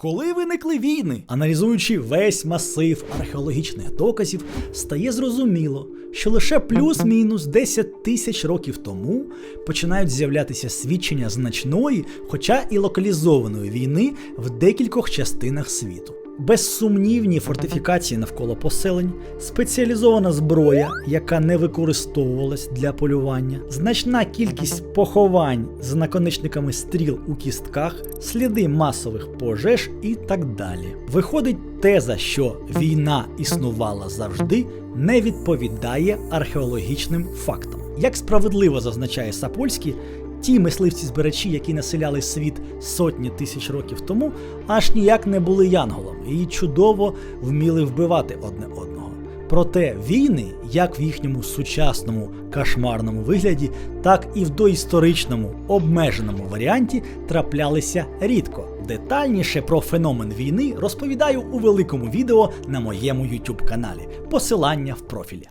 Коли виникли війни, аналізуючи весь масив археологічних доказів, стає зрозуміло, що лише плюс-мінус 10 тисяч років тому починають з'являтися свідчення значної, хоча і локалізованої війни в декількох частинах світу. Безсумнівні фортифікації навколо поселень, спеціалізована зброя, яка не використовувалась для полювання, значна кількість поховань з наконечниками стріл у кістках, сліди масових пожеж і так далі. Виходить теза, що війна існувала завжди, не відповідає археологічним фактам. Як справедливо зазначає Сапольський, Ті мисливці-збирачі, які населяли світ сотні тисяч років тому, аж ніяк не були янголами і чудово вміли вбивати одне одного. Проте війни, як в їхньому сучасному кошмарному вигляді, так і в доісторичному обмеженому варіанті траплялися рідко. Детальніше про феномен війни розповідаю у великому відео на моєму YouTube каналі. Посилання в профілі.